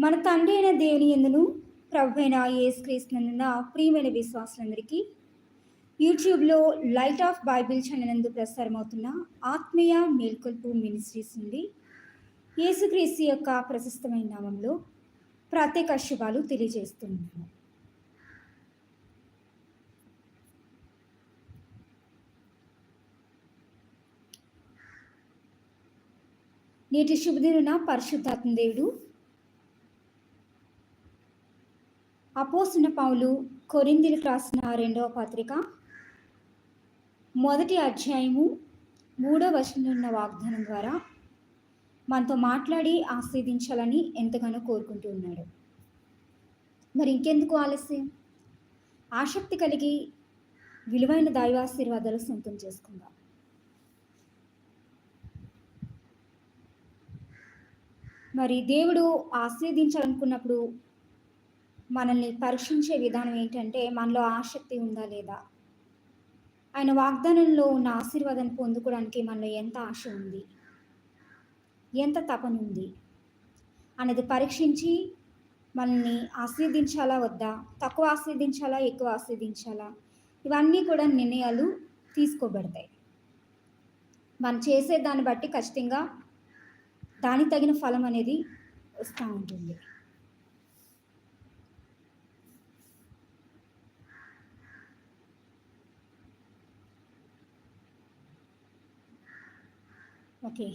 మన తండ్రి అయిన దేవుని ఎందును ప్రభు అయిన యేసుక్రీస్తునందున ప్రియమైన విశ్వాసులందరికీ యూట్యూబ్లో లైట్ ఆఫ్ బైబిల్ ఛానల్ ప్రసారం ప్రసారమవుతున్న ఆత్మీయ మేల్కొల్పు మినిస్ట్రీస్ నుండి యేసుక్రీస్తు యొక్క ప్రశస్తమైన నామంలో ప్రత్యేక శుభాలు తెలియజేస్తున్నాను. నేటి శుభదిన పరిశుద్ధాత్మ దేవుడు అపోసిన పౌలు కొరిందిలకు రాసిన రెండవ పత్రిక. మొదటి అధ్యాయము మూడో వచనంలో ఉన్న వాగ్దానం ద్వారా మనతో మాట్లాడి ఆస్వాదించాలని ఎంతగానో కోరుకుంటూ ఉన్నాడు. మరి ఇంకెందుకు ఆలస్యం? ఆసక్తి కలిగి విలువైన దైవాశీర్వాదాలు సొంతం చేసుకుందాం. మరి దేవుడు ఆస్వాదించాలనుకున్నప్పుడు మనల్ని పరీక్షించే విధానం ఏంటంటే మనలో ఆసక్తి ఉందా లేదా? ఆయన వాగ్దానంలో ఉన్న ఆశీర్వాదాన్ని పొందుకోవడానికి మనలో ఎంత ఆశ ఉంది? ఎంత తపన ఉంది? అనేది పరీక్షించి మనల్ని ఆశీర్దించాలా వద్దా? తక్కువ ఆశీర్దించాలా ఎక్కువ ఆశీర్దించాలా ఇవన్నీ కూడా నిర్ణయాలు తీసుకోబడతాయి. మనం చేసే దాన్ని బట్టి ఖచ్చితంగా దానికి తగిన ఫలం అనేది వస్తూ ఉంటుంది. ఓకే.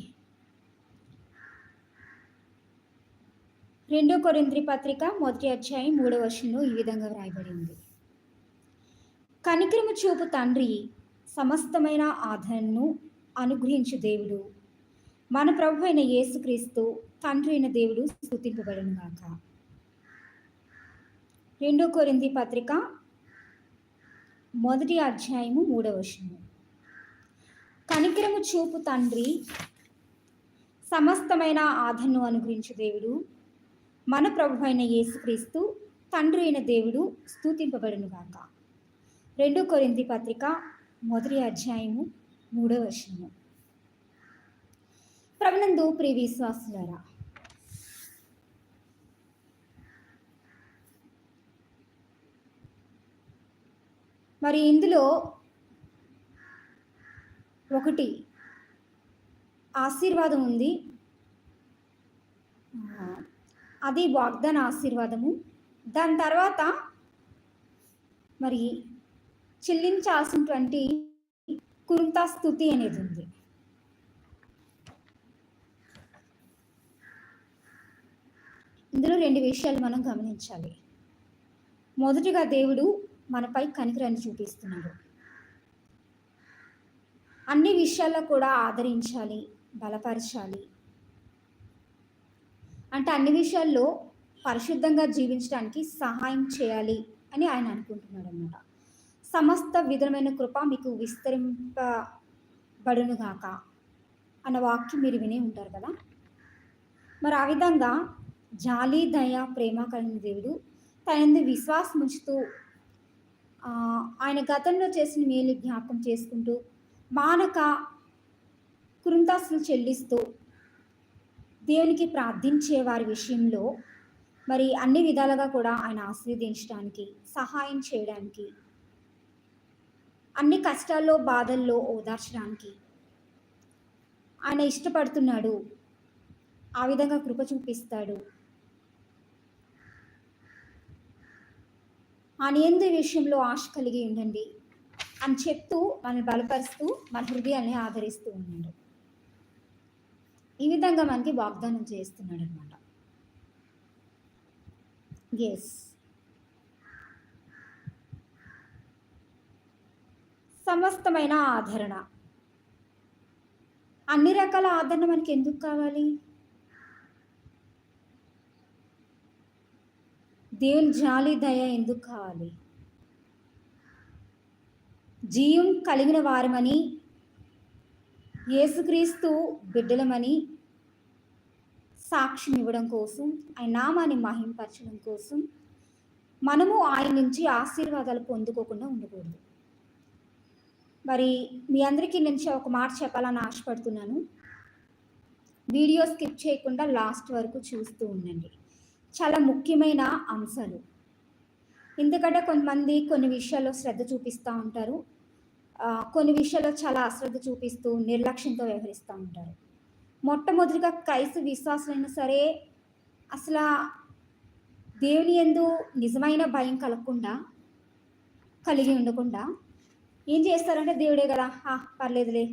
రెండో కొరింద్రి పత్రిక మొదటి అధ్యాయం మూడవ వర్షంలో ఈ విధంగా వ్రాయబడింది కనికరము చూపు తండ్రి సమస్తమైన ఆదరణను అనుగ్రహించు దేవుడు. మన ప్రభు అయిన యేసుక్రీస్తు తండ్రి అయిన దేవుడు స్థుతింపబడినగాక రెండో కొరింది పత్రిక మొదటి అధ్యాయము మూడవ వచనము. కనికరము చూపు తండ్రి సమస్తమైన ఆదరణను అనుగ్రహించు దేవుడు. మన ప్రభు అయిన యేసుక్రీస్తు తండ్రి అయిన దేవుడు స్థుతింపబడను గాక రెండో కొరింది పత్రిక మొదటి అధ్యాయము మూడవ వర్షము ప్రవణందు ప్రియ విశ్వాసులారా మరి ఇందులో ఒకటి. ఆశీర్వాదం ఉంది. అది వాగ్దాన ఆశీర్వాదము. దాని తర్వాత మరి చెల్లించాల్సినటువంటి కురుంతా స్థుతి అనేది ఉంది. ఇందులో రెండు విషయాలు మనం గమనించాలి. మొదటిగా దేవుడు మనపై కనికరాన్ని చూపిస్తున్నాడు. అన్ని విషయాల్లో కూడా ఆదరించాలి బలపరచాలి. అంటే అన్ని విషయాల్లో పరిశుద్ధంగా జీవించడానికి సహాయం చేయాలి అని ఆయన అనుకుంటున్నాడు అనమాట సమస్త విధమైన కృప మీకు విస్తరింపబడునుగాక అన్న వాక్యం మీరు వినే ఉంటారు కదా? మరి ఆ విధంగా జాలి దయ ప్రేమ కలిగిన దేవుడు తనందు విశ్వాసం ఉంచుతూ ఆయన గతంలో చేసిన మేలు జ్ఞాపకం చేసుకుంటూ మానక కృంతాసులు చెల్లిస్తూ దేవునికి ప్రార్థించే వారి విషయంలో మరి అన్ని విధాలుగా కూడా ఆయన ఆస్వాదించడానికి సహాయం చేయడానికి అన్ని కష్టాల్లో బాధల్లో ఓదార్చడానికి ఆయన ఇష్టపడుతున్నాడు. ఆ విధంగా కృప చూపిస్తాడు. ఆయన ఎందు విషయంలో ఆశ కలిగి ఉండండి. అని చెప్తూ మనల్ని బలపరుస్తూ మన హృదయాన్ని ఆదరిస్తూ ఉన్నాడు. ఈ విధంగా మనకి వాగ్దానం చేస్తున్నాడు అనమాట ఎస్ సమస్తమైన ఆదరణ. అన్ని రకాల ఆదరణ మనకి ఎందుకు కావాలి? దేవుని జాలి దయ ఎందుకు కావాలి? జీవం కలిగిన వారమని యేసుక్రీస్తు బిడ్డలమని సాక్ష్యం ఇవ్వడం కోసం ఆయన నామాన్ని మహింపరచడం కోసం మనము ఆయన నుంచి ఆశీర్వాదాలు పొందుకోకుండా ఉండకూడదు. మరి మీ అందరికీ నుంచి ఒక మాట చెప్పాలని ఆశపడుతున్నాను. వీడియో స్కిప్ చేయకుండా లాస్ట్ వరకు చూస్తూ ఉండండి. చాలా ముఖ్యమైన అంశాలు. ఎందుకంటే కొంతమంది కొన్ని విషయాల్లో శ్రద్ధ చూపిస్తూ ఉంటారు. కొన్ని విషయాల్లో చాలా అశ్రద్ధ చూపిస్తూ నిర్లక్ష్యంతో వ్యవహరిస్తూ ఉంటారు. మొట్టమొదటిగా క్రైస్తు విశ్వాసులైనా సరే అసలు దేవుని ఎందు నిజమైన భయం కలగకుండా కలిగి ఉండకుండా ఏం చేస్తారంటే దేవుడే కదా పర్లేదులే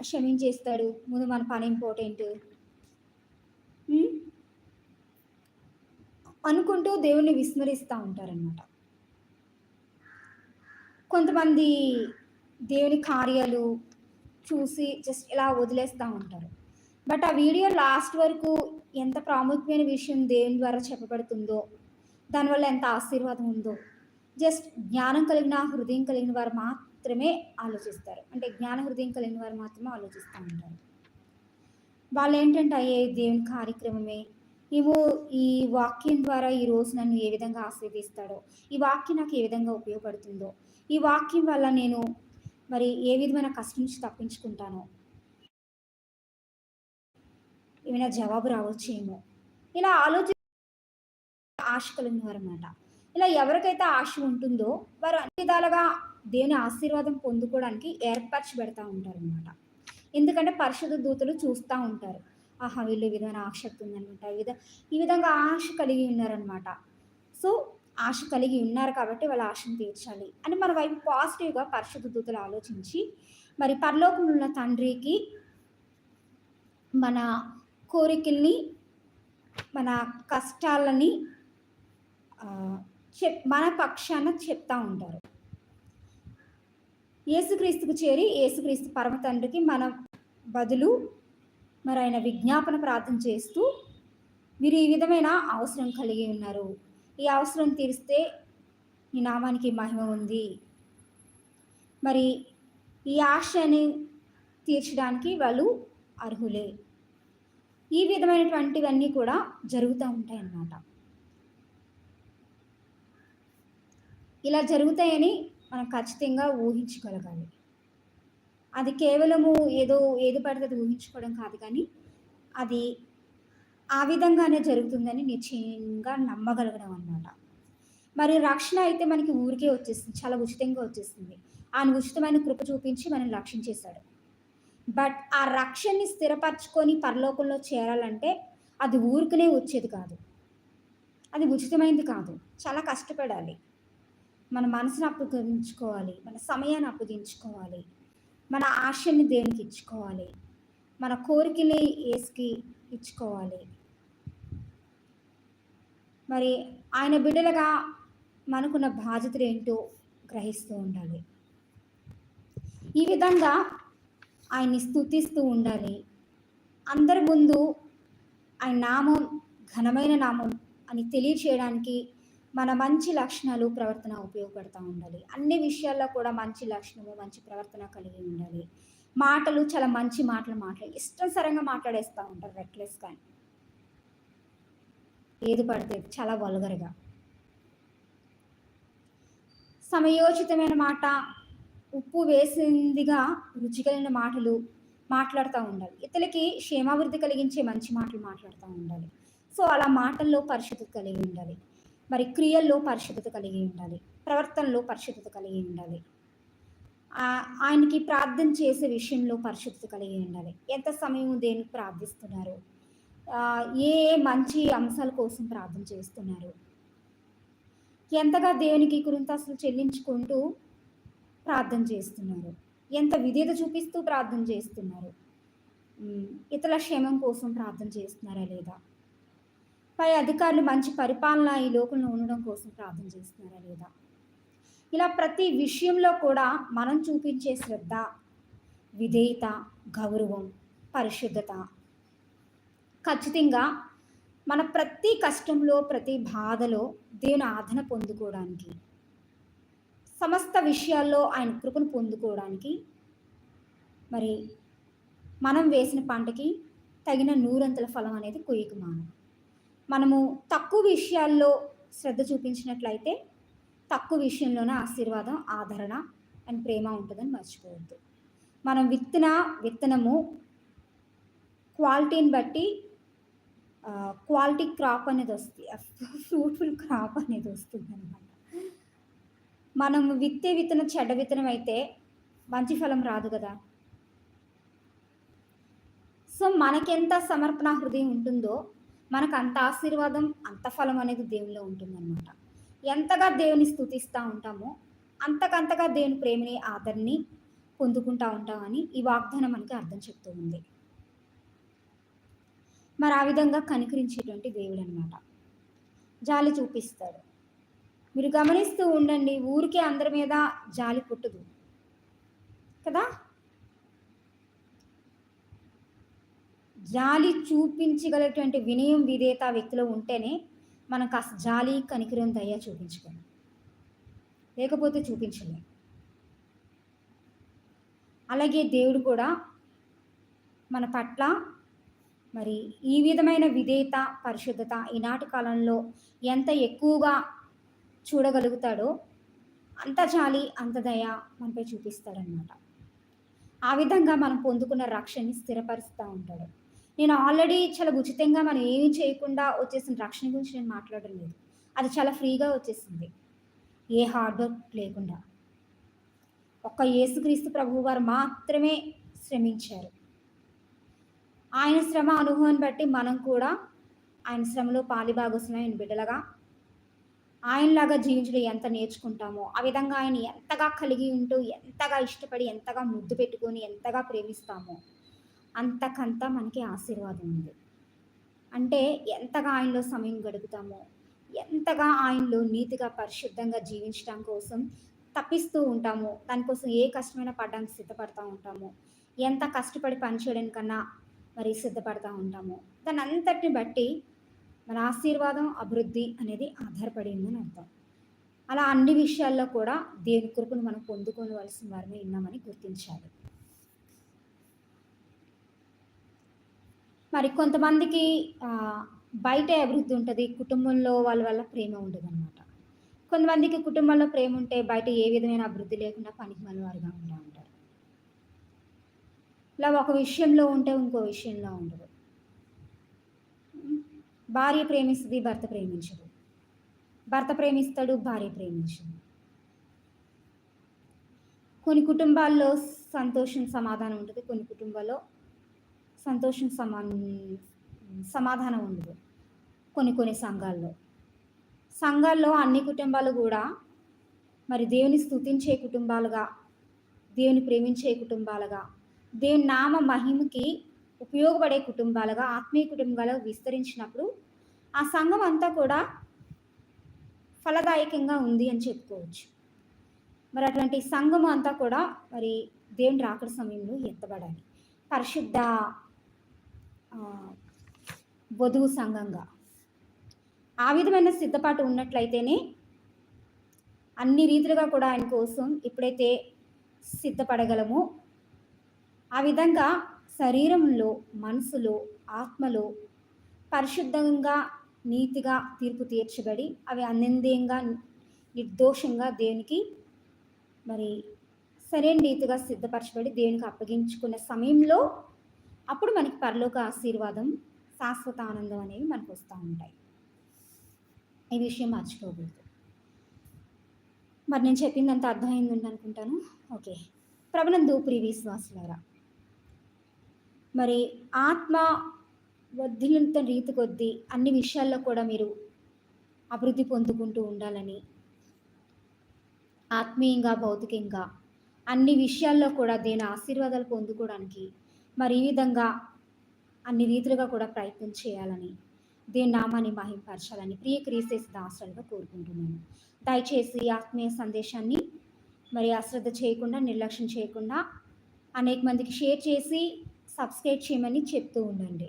క్షమించేస్తాడు ముందు మన పని ఇంపార్టెంట్. అనుకుంటూ దేవుణ్ణి విస్మరిస్తూ ఉంటారనమాట కొంతమంది దేవుని కార్యాలు చూసి జస్ట్ ఇలా వదిలేస్తూ ఉంటారు. బట్ ఆ వీడియో లాస్ట్ వరకు ఎంత ప్రాముఖ్యమైన విషయం దేవుని ద్వారా చెప్పబడుతుందో దానివల్ల ఎంత ఆశీర్వాదం ఉందో జస్ట్ జ్ఞానం కలిగిన హృదయం కలిగిన వారు మాత్రమే ఆలోచిస్తారు. అంటే జ్ఞాన హృదయం కలిగిన వారు మాత్రమే ఆలోచిస్తూ ఉంటారు. వాళ్ళు ఏంటంటే అయ్యే దేవుని కార్యక్రమమే ఇవో ఈ వాక్యం ద్వారా ఈ రోజు నన్ను ఏ విధంగా ఆస్వాదిస్తాడో ఈ వాక్యం నాకు ఏ విధంగా ఉపయోగపడుతుందో ఈ వాక్యం వల్ల నేను మరి ఏ విధమైన కష్టం నుంచి తప్పించుకుంటానో. ఏమైనా జవాబు రావచ్చేమో ఇలా ఆలోచి ఆశ కలిగినవారు అనమాట ఇలా ఎవరికైతే ఆశ ఉంటుందో వారు అన్ని విధాలుగా దేవుని ఆశీర్వాదం పొందుకోవడానికి ఏర్పరచి పెడతా ఉంటారు అనమాట ఎందుకంటే పరిశుద్ధ దూతలు చూస్తూ ఉంటారు. ఆహా వీళ్ళు ఈ విధమైన ఆసక్తి ఉందనమాట ఈ విధ ఈ విధంగా ఆశ కలిగి ఉన్నారనమాట సో ఆశ కలిగి ఉన్నారు కాబట్టి వాళ్ళ ఆశను తీర్చాలి. అని మన వైపు పాజిటివ్గా పరిశుద్ధ దూతలు ఆలోచించి మరి పరలోకంలో ఉన్న తండ్రికి మన కోరికల్ని మన కష్టాలని చెప్ మన పక్షాన చెప్తా ఉంటారు. యేసుక్రీస్తుకు చేరి యేసుక్రీస్తు పరమ తండ్రికి మన బదులు మరి ఆయన విజ్ఞాపన ప్రార్థన చేస్తూ మీరు ఈ విధమైన అవసరం కలిగి ఉన్నారు. ఈ అవసరం తీరిస్తే ఈ నామానికి మహిమ ఉంది. మరి ఈ ఆశని తీర్చడానికి వాళ్ళు అర్హులే. ఈ విధమైనటువంటివన్నీ కూడా జరుగుతూ ఉంటాయి అన్నమాట. ఇలా జరుగుతాయని మనం ఖచ్చితంగా ఊహించుకోగలగాలి. అది కేవలము ఏదో ఏది పడితే అది ఊహించుకోవడం కాదు కానీ అది ఆ విధంగానే జరుగుతుందని నిశ్చయంగా నమ్మగలగడం అన్నమాట. మరి రక్షణ అయితే మనకి ఊరికే వచ్చేస్తుంది చాలా ఉచితంగా వచ్చేస్తుంది. ఆయన ఉచితమైన కృప చూపించి మనం రక్షించేశాడు బట్ ఆ రక్షణని స్థిరపరచుకొని పరలోకంలో చేరాలంటే అది ఊరికనే వచ్చేది కాదు. అది ఉచితమైనది కాదు. చాలా కష్టపడాలి. మన మనసును అప్పగించుకోవాలి మన సమయాన్ని అప్పగించుకోవాలి మన ఆశని దేనికి ఇచ్చుకోవాలి మన కోరికలే వేసుకి ఇచ్చుకోవాలి. మరి ఆయన బిడ్డలుగా మనకున్న బాధ్యతలు ఏంటో గ్రహిస్తూ ఉండాలి. ఈ విధంగా ఆయన్ని స్థుతిస్తూ ఉండాలి. అందరి ముందు ఆయన నామం ఘనమైన నామం అని తెలియచేయడానికి మన మంచి లక్షణాలు ప్రవర్తన ఉపయోగపడుతూ ఉండాలి. అన్ని విషయాల్లో కూడా మంచి లక్షణము మంచి ప్రవర్తన కలిగి ఉండాలి. మాటలు చాలా మంచి మాటలు మాట్లాడి ఇష్టం సరంగా మాట్లాడేస్తూ ఉంటారు రెక్లెస్ కానీ ఏది పడితే చాలా వల్గర్గా. సమయోచితమైన మాట ఉప్పు వేసిందిగా రుచి కలిగిన మాటలు మాట్లాడుతూ ఉండాలి. ఇతరులకి క్షేమాభివృద్ధి కలిగించే మంచి మాటలు మాట్లాడుతూ ఉండాలి. సో అలా మాటల్లో పరిశుద్ధత కలిగి ఉండాలి. మరి క్రియల్లో పరిశుద్ధత కలిగి ఉండాలి. ప్రవర్తనలో పరిశుద్ధత కలిగి ఉండాలి. ఆయనకి ప్రార్థన చేసే విషయంలో పరిశుద్ధత కలిగి ఉండాలి. ఎంత సమయం దేనికి ప్రార్థిస్తున్నారు? ఏ ఏ మంచి అంశాల కోసం ప్రార్థన చేస్తున్నారు? ఎంతగా దేవునికి అసలు చెల్లించుకుంటూ ప్రార్థన చేస్తున్నారు? ఎంత విధేత చూపిస్తూ ప్రార్థన చేస్తున్నారు? ఇతరుల క్షేమం కోసం ప్రార్థన చేస్తున్నారా లేదా? పై అధికారులు మంచి పరిపాలన ఈ లోకంలో ఉండడం కోసం ప్రార్థన చేస్తున్నారా లేదా? ఇలా ప్రతి విషయంలో కూడా మనం చూపించే శ్రద్ధ విధేయత గౌరవం పరిశుద్ధత ఖచ్చితంగా మన ప్రతి కష్టంలో ప్రతి బాధలో దేవుని ఆదరణ పొందుకోవడానికి సమస్త విషయాల్లో ఆయన కృపను పొందుకోవడానికి మరి మనం వేసిన పంటకి తగిన నూరంతల ఫలం అనేది కొయ్యకు మానం మనము తక్కువ విషయాల్లో శ్రద్ధ చూపించినట్లయితే తక్కువ విషయంలోనే ఆశీర్వాదం ఆదరణ అండ్ ప్రేమ ఉంటుందని మర్చిపోవద్దు. మనం విత్తన విత్తనము క్వాలిటీని బట్టి క్వాలిటీ క్రాప్ అనేది వస్తుంది. ఫ్రూట్ఫుల్ క్రాప్ అనేది వస్తుంది అనమాట మనం విత్తే విత్తనం చెడ్డ విత్తనం అయితే మంచి ఫలం రాదు కదా. సో మనకెంత సమర్పణ హృదయం ఉంటుందో మనకు అంత ఆశీర్వాదం అంత ఫలం అనేది దేవునిలో ఉంటుందన్నమాట. ఎంతగా దేవుని స్థుతిస్తూ ఉంటామో అంతకంతగా దేవుని ప్రేమని ఆదరణని పొందుకుంటూ ఉంటామని ఈ వాగ్దానం మనకి అర్థం చెప్తూ ఉంది. మరి ఆ విధంగా కనికరించేటువంటి దేవుడు అనమాట జాలి చూపిస్తాడు. మీరు గమనిస్తూ ఉండండి ఊరికే అందరి మీద జాలి పుట్టదు. కదా? జాలి చూపించగలటువంటి వినయం విధేయత వ్యక్తిలో ఉంటేనే మనం కాస్త జాలి కనికరం దయ చూపించగలం. లేకపోతే చూపించలేం. అలాగే దేవుడు కూడా మన పట్ల మరి ఈ విధమైన విధేయత పరిశుద్ధత ఈనాటి కాలంలో ఎంత ఎక్కువగా చూడగలుగుతాడో అంత చాలి అంత దయ మనపై చూపిస్తాడనమాట ఆ విధంగా మనం పొందుకున్న రక్షణని స్థిరపరుస్తూ ఉంటాడు. నేను ఆల్రెడీ చాలా ఉచితంగా మనం ఏమి చేయకుండా వచ్చేసిన రక్షణ గురించి నేను మాట్లాడడం లేదు. అది చాలా ఫ్రీగా వచ్చేసింది. ఏ హార్డ్ వర్క్ లేకుండా. ఒక్క యేసుక్రీస్తు ప్రభువు గారు మాత్రమే శ్రమించారు. ఆయన శ్రమ అనుభవాన్ని బట్టి మనం కూడా ఆయన శ్రమలో పాలిభాగస్వామి బిడ్డలుగా ఆయనలాగా జీవించడం ఎంత నేర్చుకుంటామో ఆ విధంగా ఆయన ఎంతగా కలిగి ఉంటూ ఎంతగా ఇష్టపడి ఎంతగా ముద్దు పెట్టుకొని ఎంతగా ప్రేమిస్తామో అంతకంత మనకి ఆశీర్వాదం ఉంది. అంటే ఎంతగా ఆయనలో సమయం గడుపుతామో ఎంతగా ఆయనలో నీతిగా పరిశుద్ధంగా జీవించడం కోసం తప్పిస్తూ ఉంటాము దానికోసం ఏ కష్టమైన పడడానికి సిద్ధపడతా ఉంటాము ఎంత కష్టపడి పనిచేయడం కన్నా మరి సిద్ధపడతా ఉంటాము. దాని అంతటిని బట్టి మన ఆశీర్వాదం అభివృద్ధి అనేది ఆధారపడిందని అర్థం. అలా అన్ని విషయాల్లో కూడా దేవుని కృపను మనం పొందుకోవలసిన వారమే ఉన్నామని గుర్తించాలి. మరి కొంతమందికి బయట అభివృద్ధి ఉంటుంది కుటుంబంలో వాళ్ళ వల్ల ప్రేమ ఉండదు అనమాట కొంతమందికి కుటుంబంలో ప్రేమ ఉంటే బయట ఏ విధమైన అభివృద్ధి లేకుండా పనికి వారిగా ఉంటా ఉంటారు. ఇలా ఒక విషయంలో ఉంటే ఇంకో విషయంలో ఉండదు. భార్య ప్రేమిస్తుంది భర్త ప్రేమించడు భర్త ప్రేమిస్తాడు భార్య ప్రేమించడు కొన్ని కుటుంబాల్లో సంతోషం సమాధానం ఉంటుంది. కొన్ని కుటుంబాల్లో సంతోషం సమా సమాధానం ఉండదు. కొన్ని కొన్ని సంఘాల్లో. సంఘాల్లో అన్ని కుటుంబాలు కూడా మరి దేవుని స్థుతించే కుటుంబాలుగా దేవుని ప్రేమించే కుటుంబాలుగా దేవుని నామ మహిమకి ఉపయోగపడే కుటుంబాలుగా ఆత్మీయ కుటుంబాలుగా విస్తరించినప్పుడు ఆ సంఘం అంతా కూడా ఫలదాయకంగా ఉంది అని చెప్పుకోవచ్చు. మరి అటువంటి సంఘం అంతా కూడా మరి దేవుని రాకడ సమయంలో ఎత్తబడాలి. పరిశుద్ధ వధువు సంఘంగా. ఆ విధమైన సిద్ధపాటు ఉన్నట్లయితేనే అన్ని రీతులుగా కూడా ఆయన కోసం ఎప్పుడైతే సిద్ధపడగలమో ఆ విధంగా శరీరంలో మనసులో ఆత్మలో పరిశుద్ధంగా నీతిగా తీర్పు తీర్చబడి అవి అనిందేయంగా నిర్దోషంగా దేవునికి మరి సరైన రీతిగా సిద్ధపరచబడి దేవునికి అప్పగించుకున్న సమయంలో అప్పుడు మనకి పరలోక ఆశీర్వాదం శాశ్వత ఆనందం అనేవి మనకు వస్తూ ఉంటాయి. ఈ విషయం మర్చిపోకూడదు. మరి నేను చెప్పిందంత అర్థమైంది అనుకుంటాను. ఓకే. ప్రభునందు ప్రియ విశ్వాసులరా మరి ఆత్మ వర్ధిల్లంత రీతి కొద్దీ అన్ని విషయాల్లో కూడా మీరు అభివృద్ధి పొందుకుంటూ ఉండాలని. ఆత్మీయంగా భౌతికంగా అన్ని విషయాల్లో కూడా దేని ఆశీర్వాదాలు పొందుకోవడానికి మరి ఈ విధంగా అన్ని రీతులుగా కూడా ప్రయత్నం చేయాలని దేని నామాన్ని మహింపరచాలని ప్రియ క్రీసేసి దాసరాలుగా కోరుకుంటున్నాను. దయచేసి ఆత్మీయ సందేశాన్ని మరి అశ్రద్ధ చేయకుండా నిర్లక్ష్యం చేయకుండా అనేక మందికి షేర్ చేసి సబ్స్క్రైబ్ చేయమని చెప్తూ ఉండండి.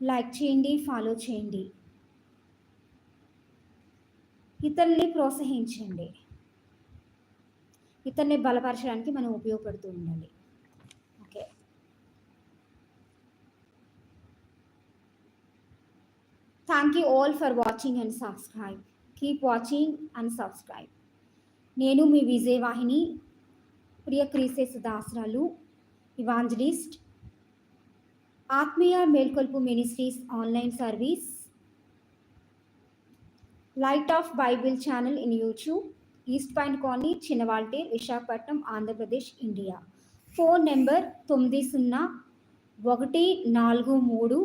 లైక్ చేయండి ఫాలో చేయండి. ఇతరుల్ని ప్రోత్సహించండి. ఇతరుని బలపరచడానికి మనం ఉపయోగపడుతూ ఉండాలి okay. Thank you all for watching and subscribe keep watching and subscribe నేను మీ విజయవాహిని ప్రియ క్రీసేసు దాసరాలు evangelist Atmiya Melkolpu ministries online service light of Bible channel in YouTube East Point Colony Chinnawaltair Visakhapatnam Andhra Pradesh India. Phone number తొమ్మిది సున్నా ఒకటి నాలుగు మూడు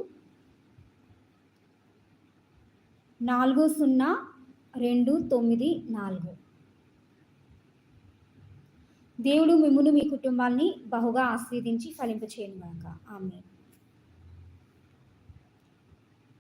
నాలుగు సున్నా రెండు తొమ్మిది నాలుగు. దేవుడు మిమ్మును మీ కుటుంబాన్ని బహుగా ఆస్వాదించి ఫలింపచేయను ఆమె